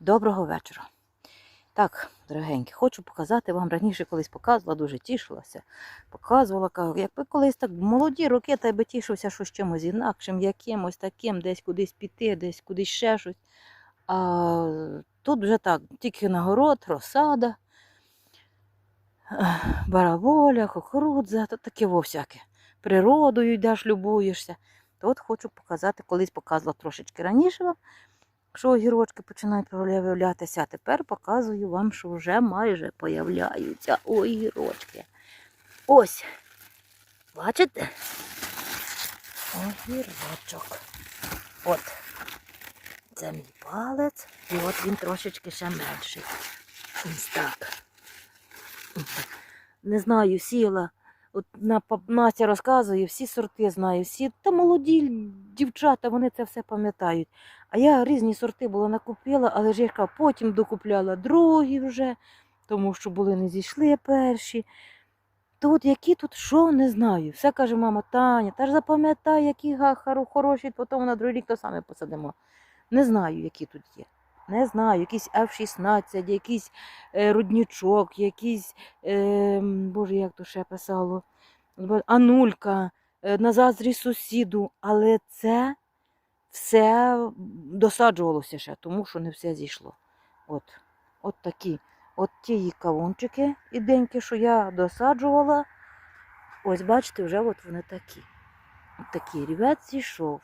Доброго вечора. Так, дорогенькі, хочу показати вам раніше колись показувала, дуже тішилася. Показувала, якби колись так молоді роки, та й би тішився, що з чимось інакшим, якимось таким, десь кудись піти, десь кудись ще щось. А тут вже так, тільки нагород, розсада, бараволя, кукурудза, то таке всяке. Природою йдеш, любуєшся. То от хочу показати, колись показувала трошечки раніше вам, що огірочки починають проявлятися. Тепер показую вам, що вже майже появляються огірочки. Ось. Бачите? Огірочок. От. Це мій палець. І от він трошечки ще менший. Ось так. Не знаю, сіла. От на Настя розказує, всі сорти знаю, всі та молоді дівчата, вони це все пам'ятають. А я різні сорти була накупила, але ж я кажу, потім докупляла другі вже, тому що були не зійшли перші. То от які тут що, не знаю. Все каже мама Таня, та ж запам'ятай, які хороші, потім на другий рік то саме посадимо. Не знаю, які тут є. Не знаю, якийсь F-16, якийсь е, руднічок, якийсь, е, боже, як то ще писало, анулька, е, на заздрі сусіду. Але це все досаджувалося ще, тому що не все зійшло. От, от такі. От ті кавунчики іденькі, що я досаджувала. Ось, бачите, вже от вони такі. Такий рівець зійшов.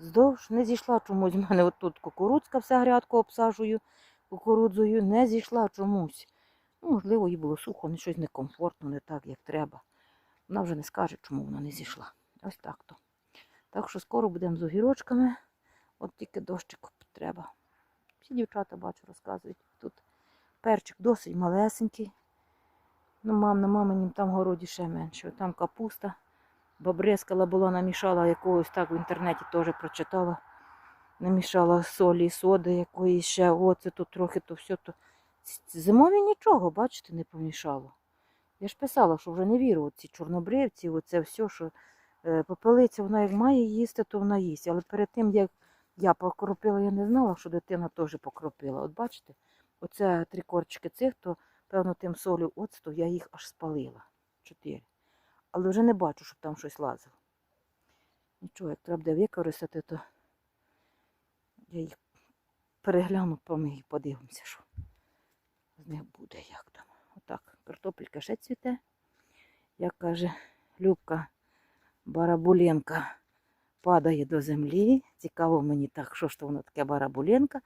Здовж не зійшла чомусь. У мене от тут кукурудзка вся грядку обсаджую кукурудзою, не зійшла чомусь. Ну, можливо, їй було сухо, не щось некомфортно, не так, як треба. Вона вже не скаже, чому вона не зійшла. Ось так то. Так що скоро будемо з огірочками. От тільки дощик треба. Всі дівчата бачу, розказують. Тут перчик досить малесенький. Ну, мам, на маминім там городі ще менше. Там капуста. Бабрескала була, намішала якогось так в інтернеті теж прочитала. Намішала солі, соди якоїсь ще. Оце тут трохи, то все. То... Зимові нічого, бачите, не помішало. Я ж писала, що вже не вірю, оці чорнобривці, оце все, що е, попелиця, вона як має їсти, то вона їсть. Але перед тим, як я покропила, я не знала, що дитина теж покропила. От бачите, оце три корчики цих, то певно тим солю оцту я їх аж спалила. Чотири. Але вже не бачу, щоб там щось лазило. Нічого, як треба буде використати, то я їх перегляну, помию, подивимося, що з них буде, як там. Отак, картопелька ще цвіте. Як каже Любка Барабуленка падає до землі. Цікаво мені так, що ж то воно таке барабуленка.